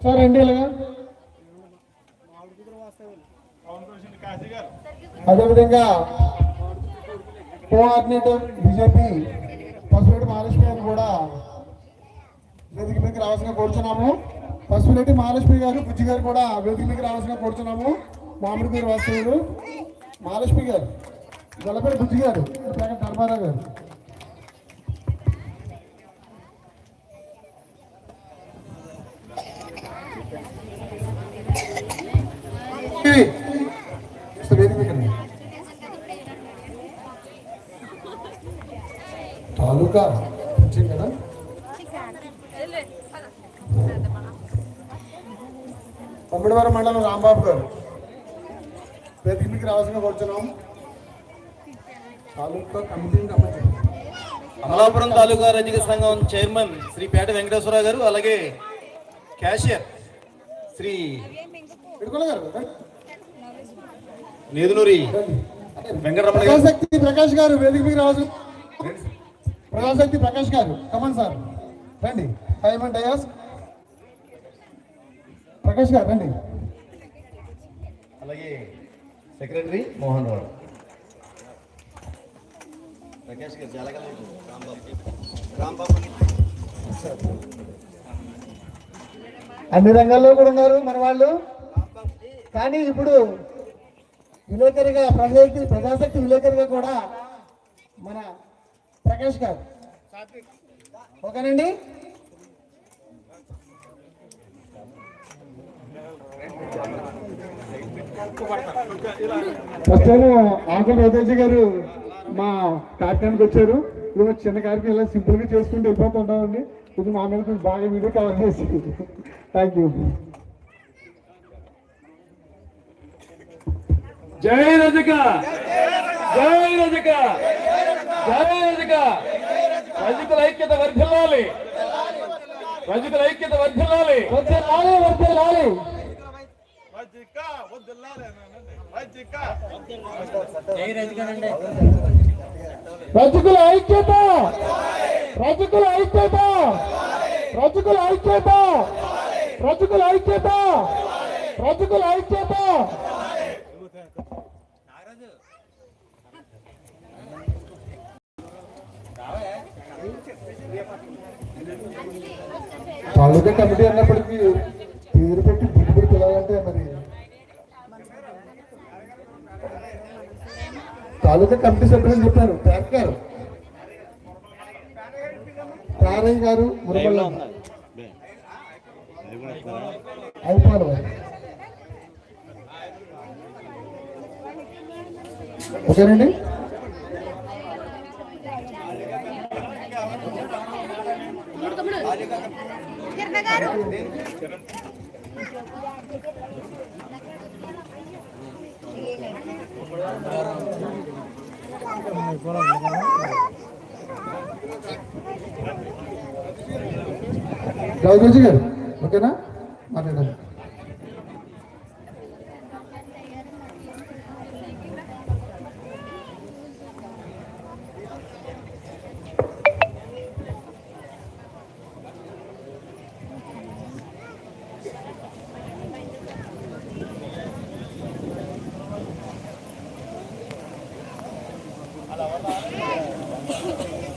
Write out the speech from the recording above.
Sir ఏంటి అదేవిధంగా coordinator BJP Pasupuleti Mahalakshmi గారు కూడా వేదిక మీదకి రావాల్సిన కోరుచున్నాము. పసుపులేటి మహాలక్ష్మి గారు బుజ్జి గారు కూడా వేదిక మీదకి రావాల్సిన కోరుచున్నాము. మామిడి పేరు వాస్తవులు మహాలక్ష్మి గారు గొల్లపేట బుజ్జి గారు ప్రకాశ్ ధర్మారావు గారు వేదిక మీద రండి. తాలూకా కదా? తమ్మిడివారం మండలం రాంబాబు గారు. వేదిక మీకు రావాల్సిన కూర్చున్నాం తాలూకా కమిటీ అమలాపురం తాలూకా రజక సంఘం చైర్మన్ శ్రీ పేట వెంకటేశ్వరరావు గారు అలాగే క్యాషియర్ శ్రీ. నేదునూరి వెంకటరమణ గారు. ప్రజాశక్తి ప్రకాష్ గారు వేదిక మీకు రావాల్సిన Prajasakti Prakash garu come on sir రండి. అండ్ డయాస్ ప్రకాష్ గారు రండి. అలాగే సెక్రటరీ మోహన్ రావు. ప్రకాష్ గారు జలగల. రాంబాబు. రాంబాబు. అన్ని రంగాల్లో కూడా ఉన్నారు మన వాళ్ళు. కానీ ఇప్పుడు విలేకరిగా ప్రజాశక్తి ప్రజాశక్తి విలేకరిగా కూడా మన ప్రకాష్ గారు. ఓకేనండి? ఫస్ట్ టైం ఆకుల రవితేజ గారు మా కార్యక్రమానికి వచ్చారు. ఇది చిన్న కార్యక్రమం ఇలా సింపుల్గా చేసుకుంటూ వెళ్ళిపోతుంటామండి. ఇది మా మీద కొంచెం బాగా వీడియో కవర్ చేసి థ్యాంక్ యూ జై రజక! జై రజక! జై రజక! రజకుల ఐక్యత వర్ధిల్లాలి. రజకుల ఐక్యత వర్ధిల్లాలి. వచ్చే రాలే రజకుల ఐక్యత! రజకుల ఐక్యత! రజకుల ఐక్యత! రజకుల ఐక్యత! రజకుల ఐక్యత! తాలూకా కమిటీ అన్నప్పటికీ పేరు పెట్టి తాలూకా కమిటీ సభ్యులు చెప్పారు? ప్యాక్ గారు. తారయ్య గారు మురమల్ల అయిపోవాలి ఓకేనండి? కిరణ్ గారు గారు ఓకేనా? మాట్లాడాలి 我要看。